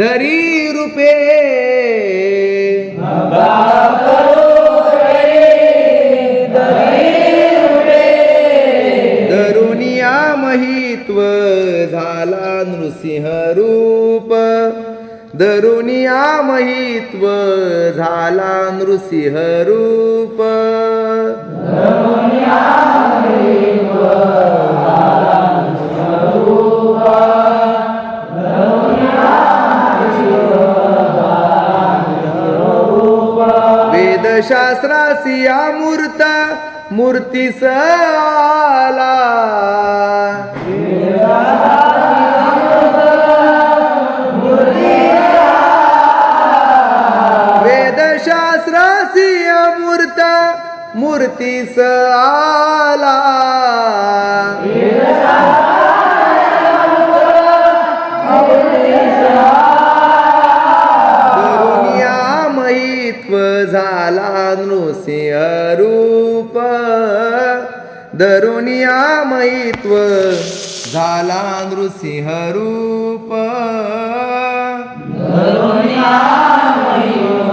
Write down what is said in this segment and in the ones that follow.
धरी रूपे। धरुनिया महित्व झाला नृसिंह रूप। धरुनिया महित्व झाला नृसिंह रूप। वेदशास्त्रासी मूर्त मूर्तीस आला. वेदशास्त्रासी मूर्त मूर्तीस आला. झाला नृसिंह रूप. धरुनिया महित्व झाला नृसिंह रूप. धरुनिया महित्व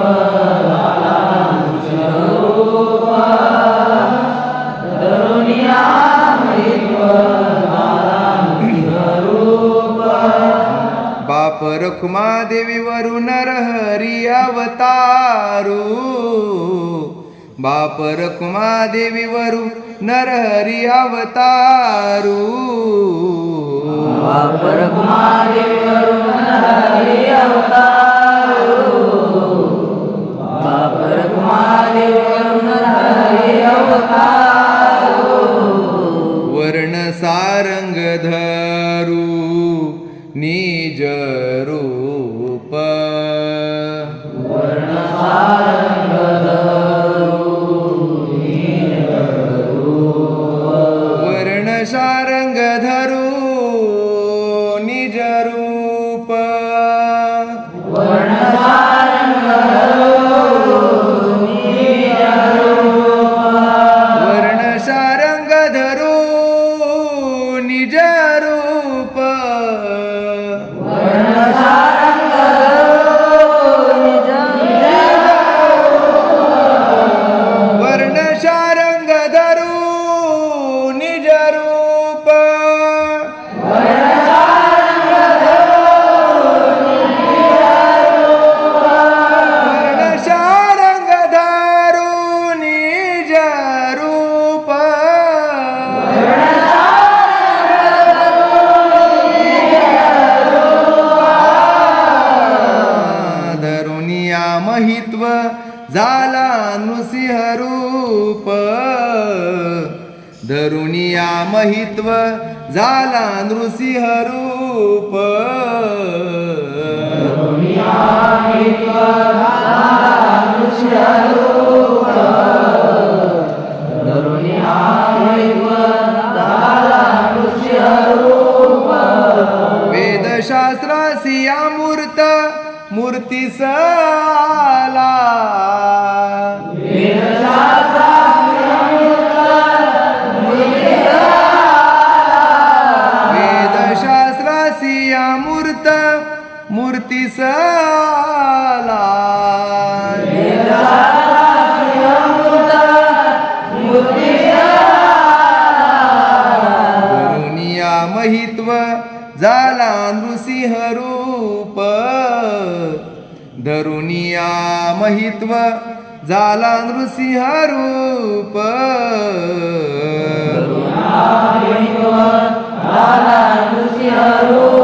झाला नृसिंह रूप. बाप रखुमा देवी वरुण हरी अवतारू बाप रखुमा देवी वरुण नरहरी अवतारू वर्ण सारंग धरू नी रंग धरू निज रूप वर्ण सारंग धरू निज रूप महित्व झाला नृसिंह रूप. धरुनिया महित्व झाला नृसिंह रूप. वेदशास्त्रासी मूर्त मूर्तीस आला झाला नृसिंह रूप. धरुनिया महित्व झाला नृसिंह रूप. झाला नृसिंह रूप.